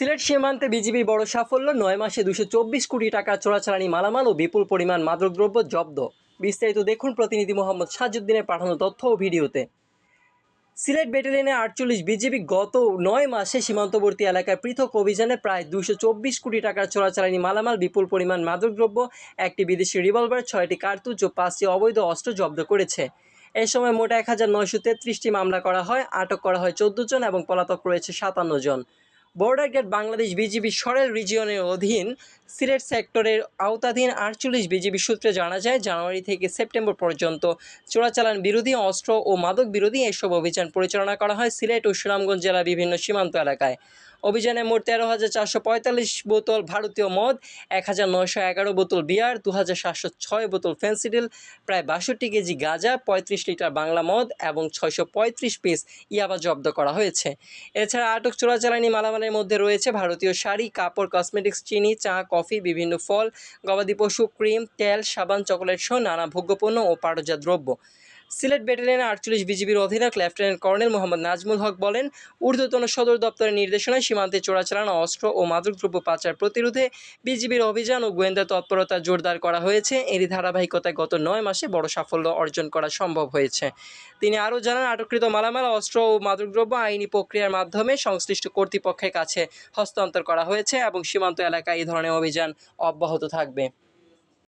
সিলেট সীমান্তে বিজিবির বড় সাফল্য, নয় মাসে দুশো কোটি টাকা চোরাচালানি মালামাল ও বিপুল পরিমাণ মাদকদ্রব্য জব্দ। বিস্তারিত দেখুন প্রতিনিধি মোহাম্মদ সাজুদ্দিনের পাঠানো তথ্য ও ভিডিওতে। সিলেট ব্যাটালিয়নে আটচল্লিশ বিজিবি গত নয় মাসে সীমান্তবর্তী এলাকায় পৃথক অভিযানে প্রায় দুশো চব্বিশ কোটি টাকার চোরাচালানি মালামাল, বিপুল পরিমাণ মাদকদ্রব্য, একটি বিদেশি রিভলভার, ছয়টি কার্তুজ ও পাঁচটি অবৈধ অস্ত্র জব্দ করেছে। এ সময় মোট এক হাজার নয়শো তেত্রিশটি মামলা করা হয়, আটক করা হয় চোদ্দ জন এবং পলাতক রয়েছে সাতান্ন জন। বর্ডার গেট বাংলাদেশ বিজিবি সরেল রিজিয়নের অধীন সিলেট সেক্টরের আওতাধীন আটচল্লিশ বিজিবি সূত্রে জানা যায়, জানুয়ারি থেকে সেপ্টেম্বর পর্যন্ত চোরাচালান বিরোধী, অস্ত্র ও মাদক বিরোধী এসব অভিযান পরিচালনা করা হয় সিলেট ও সুনামগঞ্জ জেলার বিভিন্ন সীমান্ত এলাকায়। অভিযানে মোট তেরো হাজার চারশো পঁয়তাল্লিশ বোতল ভারতীয় মদ, এক হাজার নয়শো এগারো বোতল বিয়ার, দু হাজার সাতশো ছয় বোতল ফেন্সিডিল, প্রায় বাষট্টি কেজি গাঁজা, পঁয়ত্রিশ লিটার বাংলা মদ এবং ছয়শো পঁয়ত্রিশ পিস ইয়াবা জব্দ করা হয়েছে। এছাড়া আটক চোরাচালানি মালামালের মধ্যে রয়েছে ভারতীয় শাড়ি, কাপড়, কসমেটিক্স, চিনি, চা, কফি, বিভিন্ন ফল, গবাদি পশু, ক্রিম, তেল, সাবান, চকোলেট সহ নানা ভোগ্যপণ্য ও পাটজাত দ্রব্য। সিলেট ব্যাটালিয়নের আটচল্লিশ বিজিবির অধিনায়ক লেফটেন্যান্ট কর্নেল মোহাম্মদ নাজমুল হক বলেন, ঊর্ধ্বতন সদর দপ্তরের নির্দেশনায় সীমান্তে চোরাচালান, অস্ত্র ও মাদকদ্রব্য পাচার প্রতিরোধে বিজিবির অভিযান ও গোয়েন্দা তৎপরতা জোরদার করা হয়েছে। এরই ধারাবাহিকতায় গত নয় মাসে বড় সাফল্য অর্জন করা সম্ভব হয়েছে। তিনি আরও জানান, আটককৃত মালামাল, অস্ত্র ও মাদকদ্রব্য আইনি প্রক্রিয়ার মাধ্যমে সংশ্লিষ্ট কর্তৃপক্ষের কাছে হস্তান্তর করা হয়েছে এবং সীমান্ত এলাকায় এই ধরনের অভিযান অব্যাহত থাকবে।